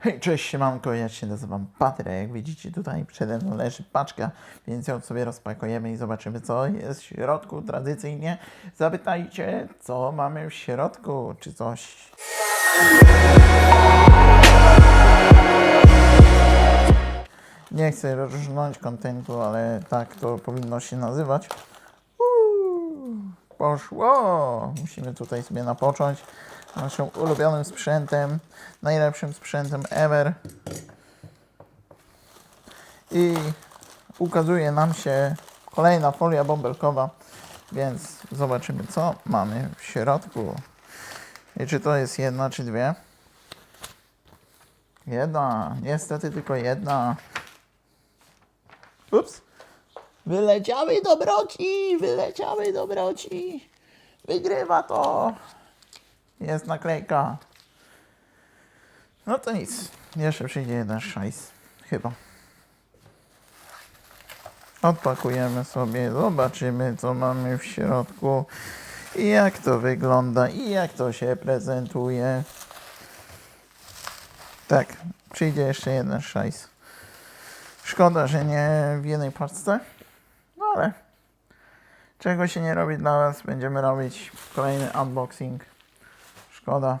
Hej, cześć, siemanko, ja się nazywam Patryk. Jak widzicie, tutaj przede mną leży paczka, więc ją sobie rozpakujemy i zobaczymy, co jest w środku. Tradycyjnie zapytajcie, co mamy w środku, czy coś. Nie chcę rozrżnąć kontentu, ale tak to powinno się nazywać. Uuu, poszło! Musimy tutaj sobie napocząć naszym ulubionym sprzętem, najlepszym sprzętem ever. I ukazuje nam się kolejna folia bąbelkowa, więc zobaczymy co mamy w środku. I czy to jest jedna czy dwie? Jedna, niestety tylko jedna. Ups. Wyleciały dobroci, wyleciały dobroci. Wygrywa to. Jest naklejka. No to nic. Jeszcze przyjdzie jeden szajs. Chyba. Odpakujemy sobie, zobaczymy co mamy w środku i jak to wygląda i jak to się prezentuje. Tak, przyjdzie jeszcze jeden szajs. Szkoda, że nie w jednej paczce, no ale czego się nie robi dla Was, będziemy robić kolejny unboxing. Szkoda.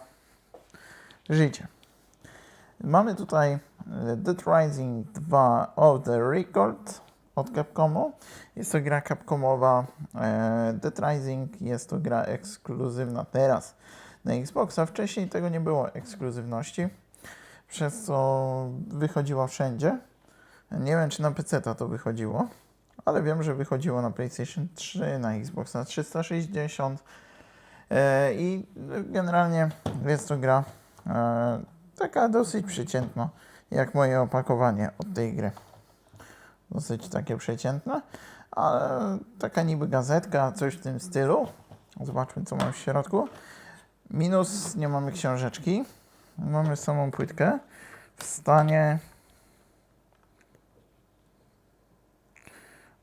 Życie. Mamy tutaj e, Dead Rising 2 of the Record od Capcomu. Jest to gra Capcomowa. E, Dead Rising jest to gra ekskluzywna teraz na Xboxa. Wcześniej tego nie było ekskluzywności, przez co wychodziła wszędzie. Nie wiem, czy na PC to wychodziło, ale wiem, że wychodziło na PlayStation 3, na Xboxa 360 e, i generalnie jest to gra e, taka dosyć przeciętna, jak moje opakowanie od tej gry. Dosyć takie przeciętne, ale taka niby gazetka, coś w tym stylu. Zobaczmy, co mam w środku. Minus, nie mamy książeczki. Mamy samą płytkę w stanie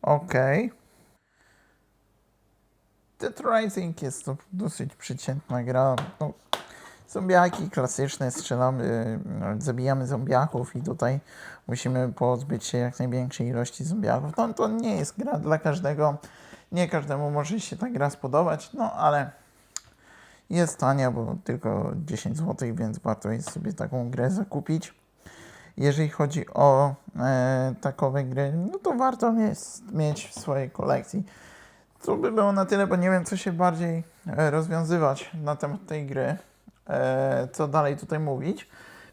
Ok. Dead Rising jest to dosyć przeciętna gra. No, zombiaki klasyczne, strzelamy, no, zabijamy zombiaków i tutaj musimy pozbyć się jak największej ilości zombiaków. No, to nie jest gra dla każdego. Nie każdemu może się ta gra spodobać, no ale jest tania, bo tylko 10 zł, więc warto jest sobie taką grę zakupić jeżeli chodzi o e, takowe gry, no to warto jest mieć w swojej kolekcji. To by było na tyle, bo nie wiem, co się bardziej e, rozwiązywać na temat tej gry, e, co dalej tutaj mówić.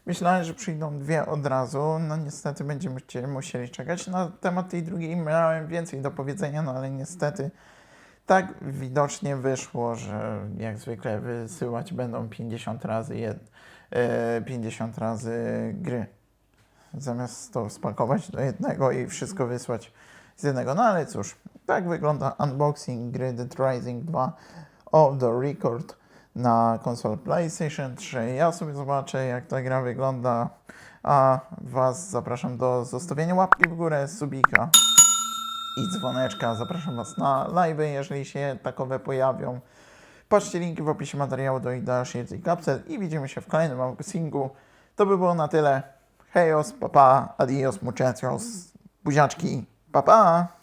Myślałem, że przyjdą dwie od razu, no niestety będziemy musieli czekać. Na temat tej drugiej miałem więcej do powiedzenia, no ale niestety tak widocznie wyszło, że jak zwykle wysyłać będą 50 razy, jed, e, 50 razy gry zamiast to spakować do jednego i wszystko wysłać z jednego. No ale cóż, tak wygląda unboxing gry Dead Rising 2 of the Record na konsolę PlayStation 3. Ja sobie zobaczę, jak ta gra wygląda, a Was zapraszam do zostawienia łapki w górę, subika i dzwoneczka. Zapraszam Was na live, jeżeli się takowe pojawią. Patrzcie linki w opisie materiału do Ida Shield i Capsel i widzimy się w kolejnym unboxingu. To by było na tyle. Hejos, papa, adios, muchachos, buziaczki, papa. Pa.